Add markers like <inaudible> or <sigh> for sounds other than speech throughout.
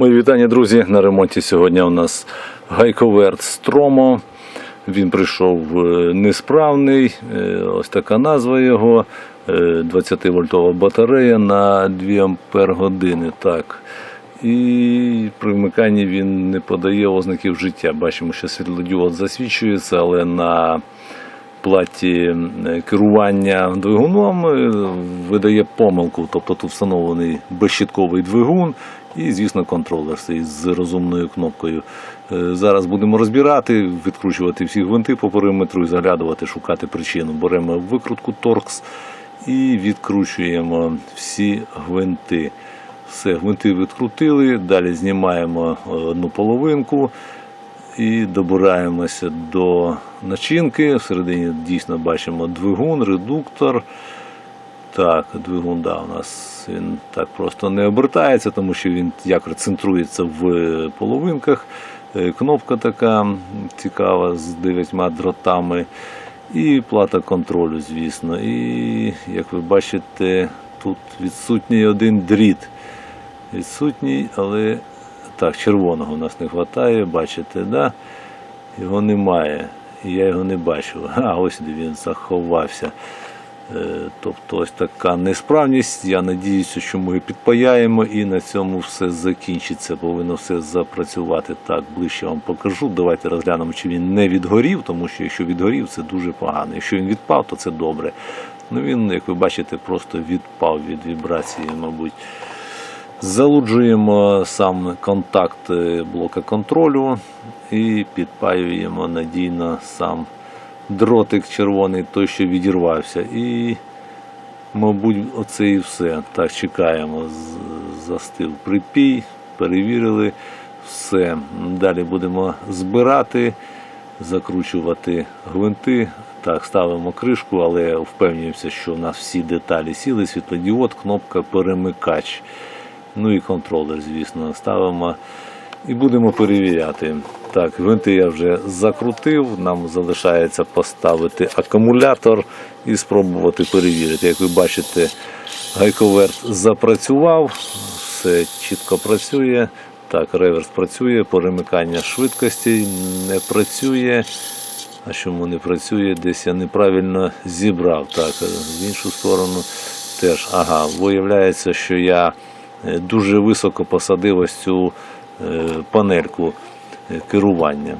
Мої вітання, друзі. На ремонті сьогодні у нас гайковерт Стромо. Він прийшов е, несправний, е, ось така назва його. е, 20-вольтова батарея на 2 ампер години. Так. І при вмиканні він не подає ознаків життя. Бачимо, що світлодіод засвічується, але на платі керування двигуном е, видає помилку. Тобто тут встановлений безщитковий двигун і, звісно, контролер з розумною кнопкою. Е, Зараз будемо розбирати, відкручувати всі гвинти по периметру і заглядувати, шукати причину. Беремо викрутку торкс і відкручуємо всі гвинти. Все, гвинти відкрутили, далі знімаємо е, одну половинку і добираємося до начинки. Всередині дійсно бачимо двигун, редуктор. Так, двигун, да, у нас він так просто не обертається, тому що він якось центрується в половинках. Е, Кнопка така цікава з дев'ятьма дротами. І плата контролю, звісно. І як ви бачите, тут відсутній один дріт. Відсутній, але так, червоного у нас не вистачає, бачите, да? його немає. Я його не бачив. <laughs> А ось де він заховався. Е, Тобто ось така несправність. Я надіюся, що ми підпаяємо і на цьому все закінчиться. Повинно все запрацювати. Так, ближче вам покажу. Давайте розглянемо, чи він не відгорів, тому що якщо відгорів, це дуже погано. Якщо він відпав, то це добре. Ну він, як ви бачите, просто відпав від вібрації, мабуть. Залуджуємо сам контакт блока контролю і підпаюємо надійно сам дротик червоний, той, що відірвався. І, мабуть, оце і все. Так, чекаємо. Застив припій, перевірили все. Далі будемо збирати, закручувати гвинти. Так, ставимо кришку, але впевнюємося, що у нас всі деталі сіли, світлодіод, кнопка перемикач. Ну і контролер, звісно, ставимо і будемо перевіряти. Так, гвинти я вже закрутив. Нам залишається поставити акумулятор і спробувати перевірити. Як ви бачите, гайковерт запрацював, все чітко працює. Так, реверс працює, перемикання швидкості не працює. А чому не працює? Десь я неправильно зібрав. Так, в іншу сторону теж. Ага, виявляється, що я дуже високо посадив ось цю е, панельку е, керування.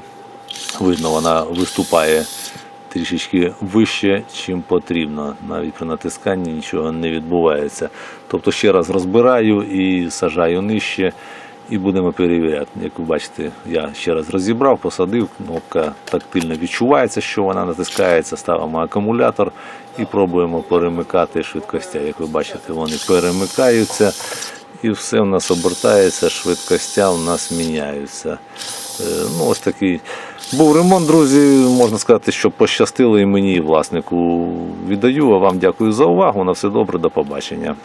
Видно, вона виступає трішечки вище, чим потрібно. Навіть при натисканні нічого не відбувається. Тобто ще раз розбираю і сажаю нижче. І будемо перевіряти. Як ви бачите, я ще раз розібрав, посадив, кнопка тактильно відчувається, що вона натискається, ставимо акумулятор і пробуємо перемикати швидкостя. Як ви бачите, вони перемикаються і все в нас обертається, швидкостя в нас міняються. Е, Ну, ось такий був ремонт, друзі. Можна сказати, що пощастило і мені, і власнику віддаю. А вам дякую за увагу. На все добре, до побачення.